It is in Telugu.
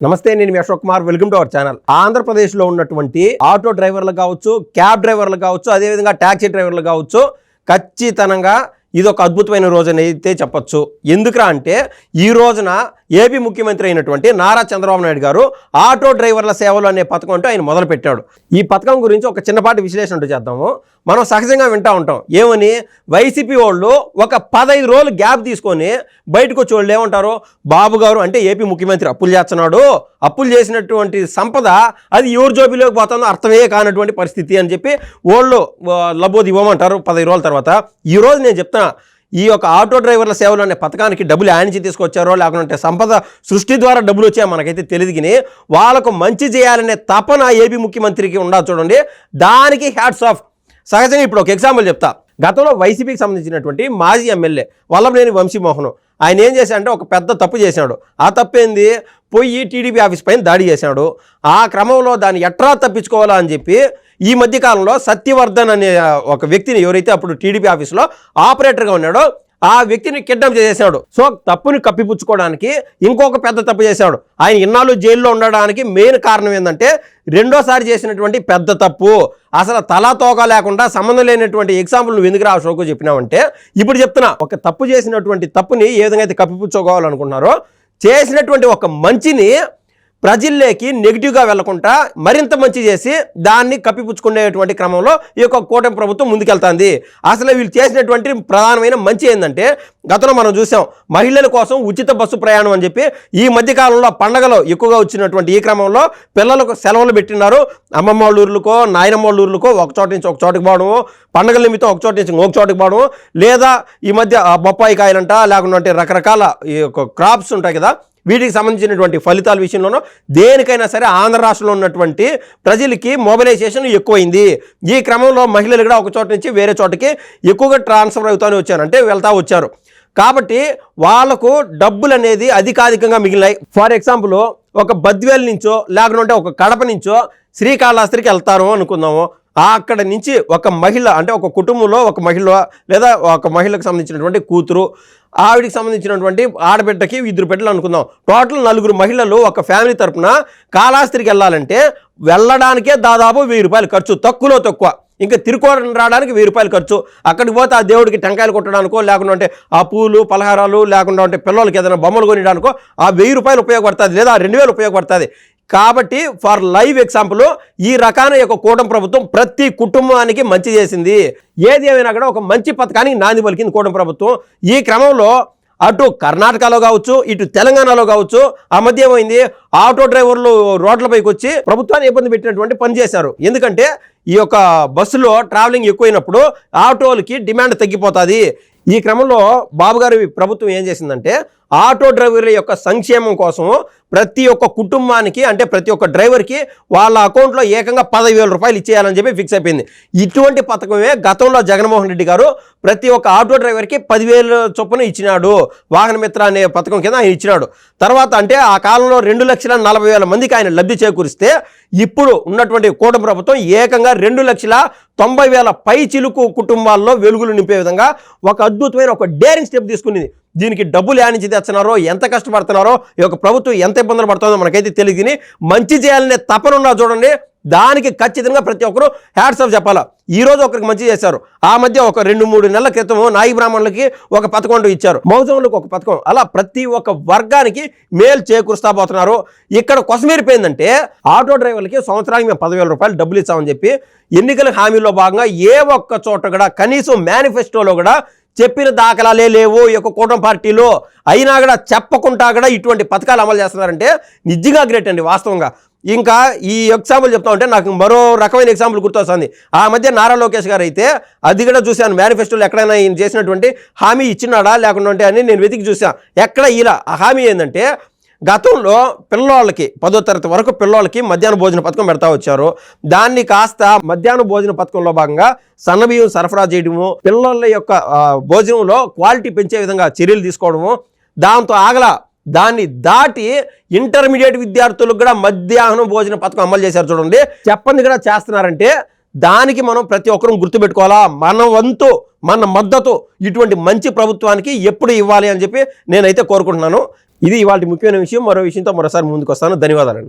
నమస్తే నేను మీ Ashok Kumar. Welcome to our channel ఆంధ్రప్రదేశ్లో ఉన్నటువంటి ఆటో డ్రైవర్లు కావచ్చు క్యాబ్ డ్రైవర్లు కావచ్చు అదేవిధంగా ట్యాక్సీ డ్రైవర్లు కావచ్చు ఖచ్చితంగా ఇది ఒక అద్భుతమైన రోజు అయితే చెప్పొచ్చు. ఎందుకురా అంటే ఈ రోజున ఏపీ ముఖ్యమంత్రి అయినటువంటి నారా చంద్రబాబు నాయుడు గారు ఆటో డ్రైవర్ల సేవలు అనే పథకం అంటూ ఆయన మొదలుపెట్టాడు. ఈ పథకం గురించి ఒక చిన్నపాటి విశ్లేషణ చేద్దాము. మనం సహజంగా వింటా ఉంటాం. ఏమని? వైసీపీ వాళ్ళు ఒక పదహైదు రోజులు గ్యాప్ తీసుకొని బయటకు వచ్చి వాళ్ళు ఏమంటారు? బాబు గారు అంటే ఏపీ ముఖ్యమంత్రి అప్పులు చేస్తున్నాడు. అప్పులు చేసినటువంటి సంపద అది ఎవరి జోబిలోకి పోతుందో అర్థమే కానటువంటి పరిస్థితి అని చెప్పి వాళ్ళు లబోది ఇవ్వమంటారు పదహైదు రోజుల తర్వాత. ఈ రోజు నేను చెప్తున్నా ఈ యొక్క ఆటో డ్రైవర్ల సేవలు అనే పథకానికి డబ్బులు ఆనించి తీసుకొచ్చారో లేకుంటే సంపద సృష్టి ద్వారా డబ్బులు వచ్చాయో మనకైతే తెలియదు కానీ వాళ్ళకు మంచి చేయాలనే తపన ఏపీ ముఖ్యమంత్రికి ఉండాలి చూడండి. దానికి హ్యాట్స్ ఆఫ్ సహజంగా ఇప్పుడు ఒక ఎగ్జాంపుల్ చెప్తా. గతంలో వైసీపీకి సంబంధించినటువంటి మాజీ ఎమ్మెల్యే వల్లభనేని వంశీమోహన్ ఆయన ఏం చేశాడంటే ఒక పెద్ద తప్పు చేశాడు. ఆ తప్పు ఏంది పోయి టీడీపీ ఆఫీస్ పైన దాడి చేశాడు. ఆ క్రమంలో దాన్ని ఎట్రా తప్పించుకోవాలా అని చెప్పి ఈ మధ్యకాలంలో సత్యవర్ధన్ అనే ఒక వ్యక్తిని ఎవరైతే అప్పుడు టీడీపీ ఆఫీస్లో ఆపరేటర్గా ఉన్నాడో ఆ వ్యక్తిని కిడ్నాప్ చేసేసాడు. సో తప్పుని కప్పిపుచ్చుకోవడానికి ఇంకొక పెద్ద తప్పు చేశాడు. ఆయన ఇన్నాళ్ళు జైల్లో ఉండడానికి మెయిన్ కారణం ఏంటంటే రెండోసారి చేసినటువంటి పెద్ద తప్పు. అసలు తలా తోక లేకుండా సంబంధం లేనటువంటి ఎగ్జాంపుల్ నువ్వు ఎందుకు రా షోకు చెప్పినావంటే ఇప్పుడు చెప్తున్నా ఒక తప్పు చేసినటువంటి తప్పుని ఏ విధంగా అయితే కప్పిపుచ్చుకోవాలనుకున్నారో చేసినటువంటి ఒక మంచిని ప్రజల్లోకి నెగిటివ్గా వెళ్ళకుండా మరింత మంచి చేసి దాన్ని కప్పిపుచ్చుకునేటువంటి క్రమంలో ఈ యొక్క కూటమి ప్రభుత్వం ముందుకెళ్తుంది. అసలు వీళ్ళు చేసినటువంటి ప్రధానమైన మంచి ఏంటంటే గతంలో మనం చూసాం మహిళల కోసం ఉచిత బస్సు ప్రయాణం అని చెప్పి ఈ మధ్యకాలంలో పండగలు ఎక్కువగా వచ్చినటువంటి ఈ క్రమంలో పిల్లలకు సెలవులు పెట్టినారు. అమ్మమ్మ వాళ్ళ ఊర్లకో నాయనమ్మ వాళ్ళ ఊర్లకో ఒక చోట నుంచి ఒక చోటుకి పోవడము పండగల నిమిత్తం ఒక చోట నుంచి ఇంకొక చోటుకి పోవడము లేదా ఈ మధ్య బొప్పాయి కాయలంట లేకుంటే రకరకాల ఈ యొక్క క్రాప్స్ ఉంటాయి కదా వీటికి సంబంధించినటువంటి ఫలితాల విషయంలోనూ దేనికైనా సరే ఆంధ్ర రాష్ట్రంలో ఉన్నటువంటి ప్రజలకి మొబిలైజేషన్ ఎక్కువైంది. ఈ క్రమంలో మహిళలు కూడా ఒక చోట నుంచి వేరే చోటకి ఎక్కువగా ట్రాన్స్ఫర్ అవుతూనే వచ్చారు. అంటే వెళ్తూ వచ్చారు. కాబట్టి వాళ్ళకు డబ్బులు అనేది అధికాధికంగా మిగిలినాయి. ఫర్ ఎగ్జాంపుల్ ఒక బద్వేల్ నుంచో లేకుంటే ఒక కడప నుంచో శ్రీకాళహస్తికి వెళ్తారు అనుకుందాము. అక్కడ నుంచి ఒక మహిళ అంటే ఒక కుటుంబంలో ఒక మహిళ లేదా ఒక మహిళకు సంబంధించినటువంటి కూతురు ఆవిడికి సంబంధించినటువంటి ఆడబిడ్డకి ఇద్దరు బిడ్డలు అనుకుందాం. టోటల్ నలుగురు మహిళలు ఒక ఫ్యామిలీ తరపున కాళాస్త్రికి వెళ్ళాలంటే వెళ్ళడానికే దాదాపు వెయ్యి రూపాయలు ఖర్చు తక్కువలో తక్కువ. ఇంకా తిరుకోవడం రావడానికి వెయ్యి రూపాయలు ఖర్చు. అక్కడికి పోతే ఆ దేవుడికి టెంకాయలు కొట్టడానికో లేకుండా అంటే ఆ పూలు పలహారాలు లేకుండా అంటే పిల్లలకి ఏదైనా బొమ్మలు కొనడానికో ఆ వెయ్యి రూపాయలు ఉపయోగపడుతుంది లేదా ఆ రెండు వేలు ఉపయోగపడుతుంది. కాబట్టి ఫర్ లైవ్ ఎగ్జాంపుల్ ఈ రకాన యొక్క కూటమి ప్రభుత్వం ప్రతి కుటుంబానికి మంచి చేసింది. ఏది ఏమైనా కూడా ఒక మంచి పథకానికి నాంది పలికింది కూటమి ప్రభుత్వం. ఈ క్రమంలో అటు కర్ణాటకలో కావచ్చు ఇటు తెలంగాణలో కావచ్చు ఆ మధ్య ఏమైంది? ఆటో డ్రైవర్లు రోడ్లపైకి వచ్చి ప్రభుత్వాన్ని ఇబ్బంది పెట్టినటువంటి పని చేశారు. ఎందుకంటే ఈ యొక్క బస్సులో ట్రావెలింగ్ ఎక్కువైనప్పుడు ఆటోలకి డిమాండ్ తగ్గిపోతుంది. ఈ క్రమంలో బాబు గారి ప్రభుత్వం ఏం చేసిందంటే ఆటో డ్రైవర్ల యొక్క సంక్షేమం కోసం ప్రతి ఒక్క కుటుంబానికి అంటే ప్రతి ఒక్క డ్రైవర్కి వాళ్ళ అకౌంట్లో ఏకంగా పదవేల రూపాయలు ఇచ్చేయాలని చెప్పి ఫిక్స్ అయిపోయింది. ఇటువంటి పథకమే గతంలో జగన్మోహన్ రెడ్డి గారు ప్రతి ఒక్క ఆటో డ్రైవర్కి పదివేల చొప్పున ఇచ్చినాడు. వాహన మిత్ర అనే పథకం కింద ఆయన ఇచ్చినాడు. తర్వాత అంటే ఆ కాలంలో రెండు లక్షల నలభై వేల మందికి ఆయన లబ్ధి చేకూరిస్తే ఇప్పుడు ఉన్నటువంటి కూటమి ప్రభుత్వం ఏకంగా రెండు లక్షల తొంభై వేల పై చిలుకు కుటుంబాల్లో వెలుగులు నింపే విధంగా ఒక అద్భుతమైన ఒక డేరింగ్ స్టెప్ తీసుకునేది దీనికి డబ్బులు యానించి తెస్తున్నారో ఎంత కష్టపడుతున్నారో ఈ యొక్క ప్రభుత్వం ఎంత ఇబ్బందులు పడుతుందో మనకైతే తెలియదు మంచి చేయాలనే తపనున్నా చూడండి. దానికి ఖచ్చితంగా ప్రతి ఒక్కరు హ్యాట్స్ ఆఫ్ చెప్పాలా. ఈ రోజు ఒకరికి మంచి చేశారు. ఆ మధ్య ఒక రెండు మూడు నెలల క్రితం నాయి బ్రాహ్మణులకి ఒక పథకం ఇచ్చారు. మౌజములకు ఒక పథకం. అలా ప్రతి ఒక్క వర్గానికి మేలు చేకూరుస్తా పోతున్నారు ఇక్కడ కొసమేరిపోయిందంటే ఆటో డ్రైవర్లకి సంవత్సరానికి మేము పదివేల రూపాయలు డబ్బులు ఇచ్చామని చెప్పి ఎన్నికల హామీలో భాగంగా ఏ ఒక్క చోట కూడా కనీసం మేనిఫెస్టోలో కూడా చెప్పిన దాఖలాలే లేవు. ఈ యొక్క కూటమి పార్టీలో అయినా కూడా చెప్పకుండా కూడా ఇటువంటి పథకాలు అమలు చేస్తున్నారంటే నిజంగా గ్రేట్ అండి వాస్తవంగా. ఇంకా ఈ ఎగ్జాంపుల్ చెప్తా ఉంటే నాకు మరో రకమైన ఎగ్జాంపుల్ గుర్తొస్తుంది. ఆ మధ్య నారా లోకేష్ గారు అయితే అది కూడా చూశాను. మేనిఫెస్టోలో ఎక్కడైనా ఈయన చేసినటువంటి హామీ ఇచ్చినాడా లేకుండా అని నేను వెతికి చూశాను ఎక్కడ ఇలా? ఆ హామీ ఏంటంటే గతంలో పిల్లోళ్ళకి పదో తరగతి వరకు పిల్లోళ్ళకి మధ్యాహ్న భోజన పథకం పెడతా వచ్చారు. దాన్ని కాస్త మధ్యాహ్న భోజన పథకంలో భాగంగా సన్నబియ్యం సరఫరా చేయడము పిల్లల యొక్క భోజనంలో క్వాలిటీ పెంచే విధంగా చర్యలు తీసుకోవడము దాంతో ఆగల దాన్ని దాటి ఇంటర్మీడియట్ విద్యార్థులకు కూడా మధ్యాహ్నం భోజన పథకం అమలు చేశారు చూడండి. చెప్పండి కూడా చేస్తున్నారంటే దానికి మనం ప్రతి ఒక్కరూ గుర్తుపెట్టుకోవాలా? మన వంతు మన మద్దతు ఇటువంటి మంచి ప్రభుత్వానికి ఎప్పుడు ఇవ్వాలి అని చెప్పి నేనైతే కోరుకుంటున్నాను. ఇది ఇవాళ ముఖ్యమైన విషయం. మరో విషయంతో మరోసారి ముందుకు వస్తాను ధన్యవాదాలండి.